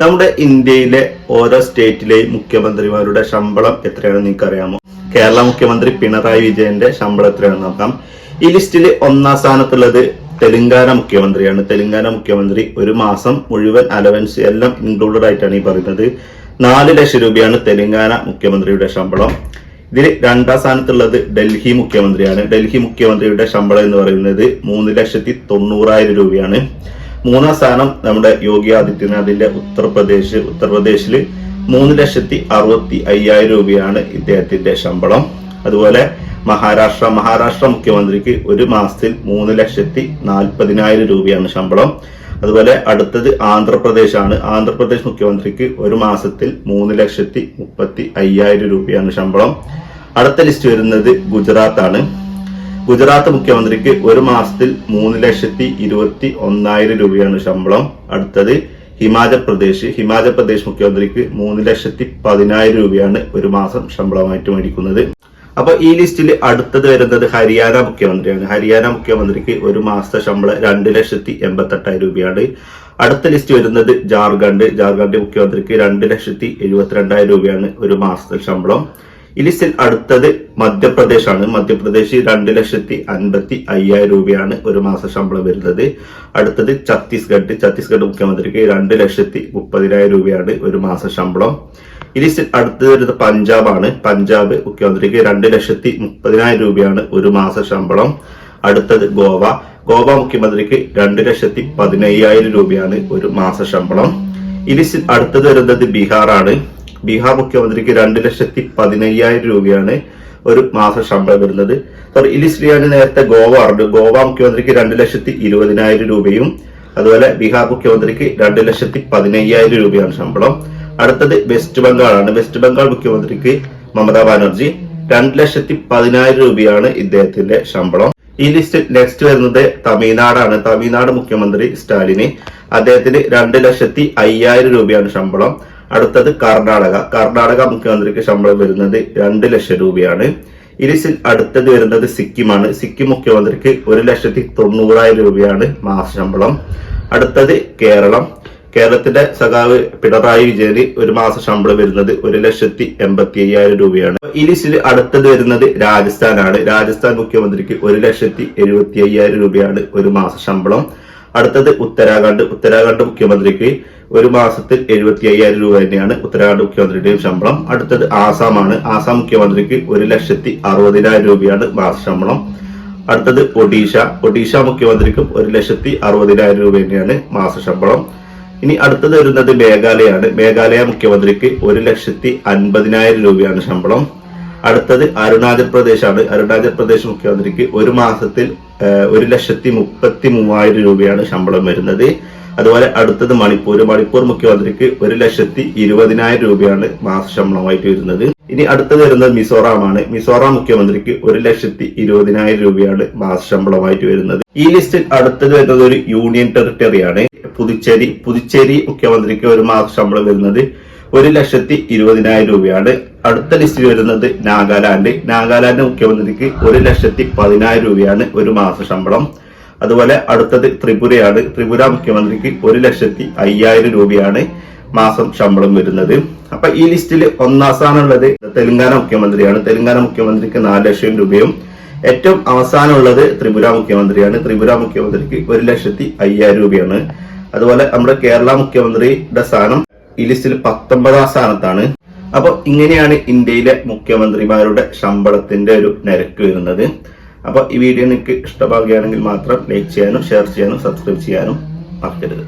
നമ്മുടെ ഇന്ത്യയിലെ ഓരോ സ്റ്റേറ്റിലെയും മുഖ്യമന്ത്രിമാരുടെ ശമ്പളം എത്രയാണെന്ന് നിങ്ങൾക്ക് അറിയാമോ കേരള മുഖ്യമന്ത്രി പിണറായി വിജയന്റെ ശമ്പളം എത്രയാണെന്ന് നോക്കാം. ഈ ലിസ്റ്റിൽ ഒന്നാം സ്ഥാനത്തുള്ളത് തെലങ്കാന മുഖ്യമന്ത്രിയാണ്. തെലങ്കാന മുഖ്യമന്ത്രി ഒരു മാസം മുഴുവൻ അലവൻസ് എല്ലാം ഇൻക്ലൂഡഡ് ആയിട്ടാണ് ഈ പറയുന്നത്. നാല് ലക്ഷം രൂപയാണ് തെലങ്കാന മുഖ്യമന്ത്രിയുടെ ശമ്പളം. ഇതിൽ രണ്ടാം സ്ഥാനത്തുള്ളത് ഡൽഹി മുഖ്യമന്ത്രിയാണ്. ഡൽഹി മുഖ്യമന്ത്രിയുടെ ശമ്പളം എന്ന് പറയുന്നത് മൂന്ന് ലക്ഷത്തി തൊണ്ണൂറായിരം രൂപയാണ്. മൂന്നാം സ്ഥാനം നമ്മുടെ യോഗി ആദിത്യനാഥിന്റെ ഉത്തർപ്രദേശ് ഉത്തർപ്രദേശിൽ മൂന്ന് ലക്ഷത്തി അറുപത്തി അയ്യായിരം രൂപയാണ് ഇദ്ദേഹത്തിന്റെ ശമ്പളം. അതുപോലെ മഹാരാഷ്ട്ര മഹാരാഷ്ട്ര മുഖ്യമന്ത്രിക്ക് ഒരു മാസത്തിൽ മൂന്ന് ലക്ഷത്തി നാൽപ്പതിനായിരം രൂപയാണ് ശമ്പളം. അതുപോലെ അടുത്തത് ആന്ധ്രാപ്രദേശ് ആണ് ആന്ധ്രാപ്രദേശ് മുഖ്യമന്ത്രിക്ക് ഒരു മാസത്തിൽ മൂന്ന് ലക്ഷത്തി മുപ്പത്തി അയ്യായിരം രൂപയാണ് ശമ്പളം. അടുത്ത ലിസ്റ്റ് വരുന്നത് ഗുജറാത്ത് ആണ് ഗുജറാത്ത് മുഖ്യമന്ത്രിക്ക് ഒരു മാസത്തിൽ മൂന്ന് ലക്ഷത്തി ഇരുപത്തി ഒന്നായിരം രൂപയാണ് ശമ്പളം. അടുത്തത് ഹിമാചൽ പ്രദേശ്. ഹിമാചൽ പ്രദേശ് മുഖ്യമന്ത്രിക്ക് മൂന്ന് ലക്ഷത്തി പതിനായിരം രൂപയാണ് ഒരു മാസം ശമ്പളമായിട്ട് മേടിക്കുന്നത്. അപ്പൊ ഈ ലിസ്റ്റിൽ അടുത്തത് വരുന്നത് ഹരിയാന മുഖ്യമന്ത്രിയാണ്. ഹരിയാന മുഖ്യമന്ത്രിക്ക് ഒരു മാസത്തെ ശമ്പളം രണ്ട് ലക്ഷത്തി എൺപത്തെട്ടായിരം രൂപയാണ്. അടുത്ത ലിസ്റ്റ് വരുന്നത് ജാർഖണ്ഡ്. ജാർഖണ്ഡ് മുഖ്യമന്ത്രിക്ക് രണ്ട് ലക്ഷത്തി എഴുപത്തിരണ്ടായിരം രൂപയാണ് ഒരു മാസത്തെ ശമ്പളം. ലിസ്റ്റിൽ അടുത്തത് മധ്യപ്രദേശ് ആണ് മധ്യപ്രദേശ് രണ്ട് ലക്ഷത്തി അൻപത്തി അയ്യായിരം രൂപയാണ് ഒരു മാസ ശമ്പളം വരുന്നത്. അടുത്തത് ഛത്തീസ്ഗഡ്. ഛത്തീസ്ഗഡ് മുഖ്യമന്ത്രിക്ക് രണ്ട് ലക്ഷത്തി മുപ്പതിനായിരം രൂപയാണ് ഒരു മാസ ശമ്പളം. ഈ ലിസ്റ്റിൽ അടുത്തത് വരുന്നത് പഞ്ചാബാണ്. പഞ്ചാബ് മുഖ്യമന്ത്രിക്ക് രണ്ട് ലക്ഷത്തി മുപ്പതിനായിരം രൂപയാണ് ഒരു മാസ ശമ്പളം. അടുത്തത് ഗോവ. ഗോവ മുഖ്യമന്ത്രിക്ക് രണ്ട് ലക്ഷത്തി പതിനയ്യായിരം രൂപയാണ് ഒരു മാസ ശമ്പളം. ലിസ്റ്റിൽ അടുത്തത് വരുന്നത് ബീഹാറാണ്. ബീഹാർ മുഖ്യമന്ത്രിക്ക് രണ്ട് ലക്ഷത്തി പതിനയ്യായിരം രൂപയാണ് ഒരു മാസ ശമ്പളം വരുന്നത്. സോറി ഇലി ശ്രീയാണി നേരത്തെ ഗോവ ഉണ്ട് ഗോവ മുഖ്യമന്ത്രിക്ക് രണ്ട് ലക്ഷത്തി ഇരുപതിനായിരം രൂപയും അതുപോലെ ബീഹാർ മുഖ്യമന്ത്രിക്ക് രണ്ട് ലക്ഷത്തി പതിനയ്യായിരം രൂപയാണ് ശമ്പളം. അടുത്തത് വെസ്റ്റ് ബംഗാളാണ്. വെസ്റ്റ് ബംഗാൾ മുഖ്യമന്ത്രിക്ക് മമതാ ബാനർജി രണ്ട് ലക്ഷത്തി പതിനായിരം രൂപയാണ് ഇദ്ദേഹത്തിന്റെ ശമ്പളം. ഈ ലിസ്റ്റിൽ നെക്സ്റ്റ് വരുന്നത് തമിഴ്നാടാണ്. തമിഴ്നാട് മുഖ്യമന്ത്രി സ്റ്റാലിന്. അദ്ദേഹത്തിന് രണ്ട് ലക്ഷത്തി അയ്യായിരം രൂപയാണ് ശമ്പളം. അടുത്തത് കർണാടക. കർണാടക മുഖ്യമന്ത്രിക്ക് ശമ്പളം വരുന്നത് രണ്ട് ലക്ഷം രൂപയാണ്. ഇരിസിൽ അടുത്തത് വരുന്നത് സിക്കിമാണ്. സിക്കിം മുഖ്യമന്ത്രിക്ക് ഒരു ലക്ഷത്തി തൊണ്ണൂറായിരം രൂപയാണ് മാസ ശമ്പളം. അടുത്തത് കേരളം. കേരളത്തിന്റെ സഖാവ് പിണറായി വിജയന് ഒരു മാസ ശമ്പളം വരുന്നത് ഒരു ലക്ഷത്തി എൺപത്തി അയ്യായിരം രൂപയാണ്. ഇരിസിൽ അടുത്തത് വരുന്നത് രാജസ്ഥാനാണ്. രാജസ്ഥാൻ മുഖ്യമന്ത്രിക്ക് ഒരു ലക്ഷത്തി എഴുപത്തി അയ്യായിരം രൂപയാണ് ഒരു മാസ ശമ്പളം. അടുത്തത് ഉത്തരാഖണ്ഡ്. ഉത്തരാഖണ്ഡ് മുഖ്യമന്ത്രിക്ക് ഒരു മാസത്തിൽ എഴുപത്തി അയ്യായിരം രൂപ തന്നെയാണ് ഉത്തരാഖണ്ഡ് മുഖ്യമന്ത്രിയുടെയും ശമ്പളം. അടുത്തത് ആസാമാണ്. ആസാം മുഖ്യമന്ത്രിക്ക് ഒരു ലക്ഷത്തി അറുപതിനായിരം രൂപയാണ് മാസ ശമ്പളം. അടുത്തത് ഒഡീഷ. ഒഡീഷ മുഖ്യമന്ത്രിക്കും ഒരു ലക്ഷത്തി അറുപതിനായിരം രൂപ തന്നെയാണ് മാസ ശമ്പളം. ഇനി അടുത്തത് വരുന്നത് മേഘാലയാണ് മേഘാലയ മുഖ്യമന്ത്രിക്ക് ഒരു ലക്ഷത്തി അൻപതിനായിരം രൂപയാണ് ശമ്പളം. അടുത്തത് അരുണാചൽ പ്രദേശ് ആണ് അരുണാചൽ പ്രദേശ് മുഖ്യമന്ത്രിക്ക് ഒരു മാസത്തിൽ ഒരു ലക്ഷത്തി മുപ്പത്തി മൂവായിരം രൂപയാണ് ശമ്പളം വരുന്നത്. അതുപോലെ അടുത്തത് മണിപ്പൂർ മണിപ്പൂർ മുഖ്യമന്ത്രിക്ക് ഒരു ലക്ഷത്തി ഇരുപതിനായിരം രൂപയാണ് മാസ ശമ്പളമായിട്ട് വരുന്നത്. ഇനി അടുത്തത് വരുന്നത് മിസോറാമാണ്. മിസോറാം മുഖ്യമന്ത്രിക്ക് ഒരു ലക്ഷത്തി ഇരുപതിനായിരം രൂപയാണ് മാസ ശമ്പളമായിട്ട് വരുന്നത്. ഈ ലിസ്റ്റിൽ അടുത്തത് വരുന്നത് ഒരു യൂണിയൻ ടെറിട്ടറിയാണ്. പുതുച്ചേരി പുതുച്ചേരി മുഖ്യമന്ത്രിക്ക് ഒരു മാസ ശമ്പളം വരുന്നത് ഒരു ലക്ഷത്തി ഇരുപതിനായിരം രൂപയാണ്. അടുത്ത ലിസ്റ്റിൽ വരുന്നത് നാഗാലാൻഡ്. നാഗാലാൻഡ് മുഖ്യമന്ത്രിക്ക് ഒരു ലക്ഷത്തി പതിനായിരം രൂപയാണ് ഒരു മാസ ശമ്പളം. അതുപോലെ അടുത്തത് ത്രിപുരയാണ്. ത്രിപുര മുഖ്യമന്ത്രിക്ക് ഒരു ലക്ഷത്തി അയ്യായിരം രൂപയാണ് മാസം ശമ്പളം വരുന്നത്. അപ്പൊ ഈ ലിസ്റ്റിൽ ഒന്നാം സ്ഥാനമുള്ളത് തെലങ്കാന മുഖ്യമന്ത്രിയാണ്. തെലങ്കാന മുഖ്യമന്ത്രിക്ക് നാല് ലക്ഷം രൂപയും ഏറ്റവും അവസാനമുള്ളത് ത്രിപുര മുഖ്യമന്ത്രിയാണ്. ത്രിപുര മുഖ്യമന്ത്രിക്ക് ഒരു ലക്ഷത്തി അയ്യായിരം രൂപയാണ്. അതുപോലെ നമ്മുടെ കേരള മുഖ്യമന്ത്രിയുടെ സ്ഥാനം ഈ ലിസ്റ്റിൽ പത്തൊമ്പതാം സ്ഥാനത്താണ്. അപ്പോൾ ഇങ്ങനെയാണ് ഇന്ത്യയിലെ മുഖ്യമന്ത്രിമാരുടെ ശമ്പളത്തിന്റെ ഒരു നിരക്ക് വരുന്നത്. അപ്പോൾ ഈ വീഡിയോ നിങ്ങൾക്ക് ഇഷ്ടമാവുകയാണെങ്കിൽ മാത്രം ലൈക്ക് ചെയ്യാനും ഷെയർ ചെയ്യാനും സബ്സ്ക്രൈബ് ചെയ്യാനും മറക്കരുത്.